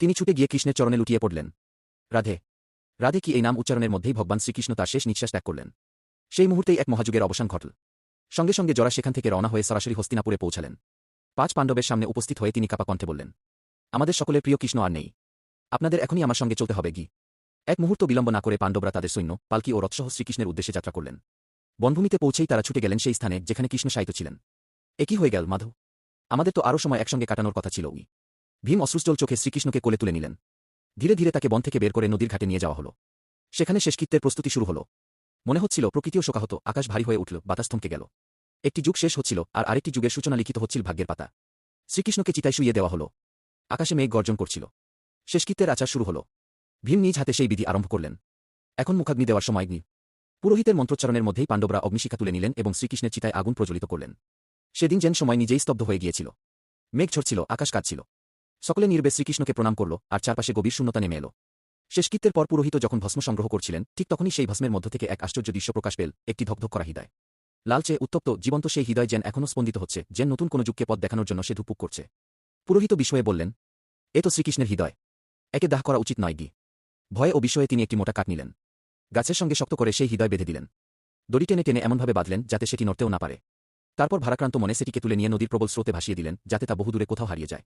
তিনি ছুটে গিয়ে কৃষ্ণের চরণে লুটিয়ে পড়লেন। রাধে রাধে কি এই নাম উচ্চারণের মধ্যেই ভগবান শ্রীকৃষ্ণ তার শেষ নিঃশ্বাস ত্যাগ করলেন। সেই মুহূর্তেই এক মহাযুগের অবসান ঘটল। সঙ্গে সঙ্গে জরা সেখান থেকে রওনা হয়ে সরাসরি হস্তিনাপুরে পৌঁছালেন। পাঁচ পাণ্ডবের সামনে উপস্থিত হয়ে তিনি কাপা কণ্ঠে বললেন, আমাদের সকলের প্রিয় কৃষ্ণ আর নেই। আপনাদের এখনই আমার সঙ্গে চলতে হবে, গি। এক মুহূর্ত বিলম্ব না করে পাণ্ডবরা তাদের সৈন্য, পালকি ও রথসহ শ্রীকৃষ্ণের উদ্দেশ্যে যাত্রা করলেন। বনভূমিতে পৌঁছেই তারা ছুটে গেলেন সেই স্থানে যেখানে কৃষ্ণ সাহিত্য ছিলেন। একই হয়ে গেল, মাধব? আমাদের তো আরও সময় একসঙ্গে কাটানোর কথা ছিল ওই ভীম অশ্রুষ্টল চোখে শ্রীকৃষ্ণকে কোলে তুলে নিলেন। ধীরে ধীরে তাকে বন থেকে বের করে নদীর ঘাটে নিয়ে যাওয়া হল। সেখানে শেষকৃত্যের প্রস্তুতি শুরু হল। মনে হচ্ছিল প্রকৃতিও শোকাহত আকাশ ভারী হয়ে উঠল, বাতাস থমকে গেল। একটি যুগ শেষ হচ্ছিল, আর আরেকটি যুগের সূচনা লিখিত হচ্ছিল ভাগ্যের পাতা। শ্রীকৃষ্ণকে চিতায় শুইয়ে দেওয়া হল। আকাশে মেঘ গর্জন করছিল। শেষকৃত্যের আচার শুরু হল। ভীম নিজ হাতে সেই বিধি আরম্ভ করলেন। এখন মুখাগ্নি দেওয়ার সময় পুরোহিতের মন্ত্রোচ্চারণের মধ্যেই পাণ্ডবরা অগ্নিশিখা তুলে নিলেন এবং শ্রীকৃষ্ণের চিতায় আগুন প্রজ্বলিত করলেন। সেদিন যেন সময় নিজেই স্তব্ধ হয়ে গিয়েছিল। মেঘ ছড়ছিল আকাশ কাঁদছিল। সকলে নির্বে শ্রীকৃষ্ণকে প্রণাম করল, আর চারপাশে গভীর শূন্যতা নেমে এলো। শেষকৃত্যের পর পুরোহিত যখন ভস্ম সংগ্রহ করছিলেন, ঠিক তখনই সেই ভস্মের মধ্য থেকে এক আশ্চর্য দৃশ্য প্রকাশ পেল, একটি ধকধক করা হৃদয়। লালচে, উত্তপ্ত, জীবন্ত সেই হৃদয় যেন এখনও স্পন্দিত হচ্ছে, যেন নতুন কোনো যুগকে পথ দেখানোর জন্য সে ধুপুক করছে। পুরোহিত বিষয়ে বললেন, এ তো শ্রীকৃষ্ণের হৃদয়। একে দাহ করা উচিত নয়, গি। ভয়ে ও বিষয়ে তিনি একটি মোটা কাঠ নিলেন। গাছের সঙ্গে শক্ত করে সেই হৃদয় বেঁধে দিলেন। দড়ি টেনে টেনে এমনভাবে বাঁধলেন, যাতে সেটি নড়তেও না পারে। তারপর ভারাক্রান্ত মনে সেটিকে তুলে নিয়ে নদীর প্রবল স্রোতে ভাসিয়ে দিলেন, যাতে তা বহুদূরে কোথাও হারিয়ে যায়।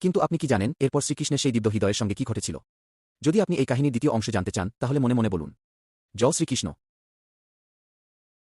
কিন্তু আপনি কি জানেন, এরপর শ্রীকৃষ্ণের সেই দিব্য হৃদয়ের সঙ্গে কি ঘটেছিল? যদি আপনি এই কাহিনীর দ্বিতীয় অংশ জানতে চান, তাহলে মনে মনে বলুন। জয় শ্রীকৃষ্ণ।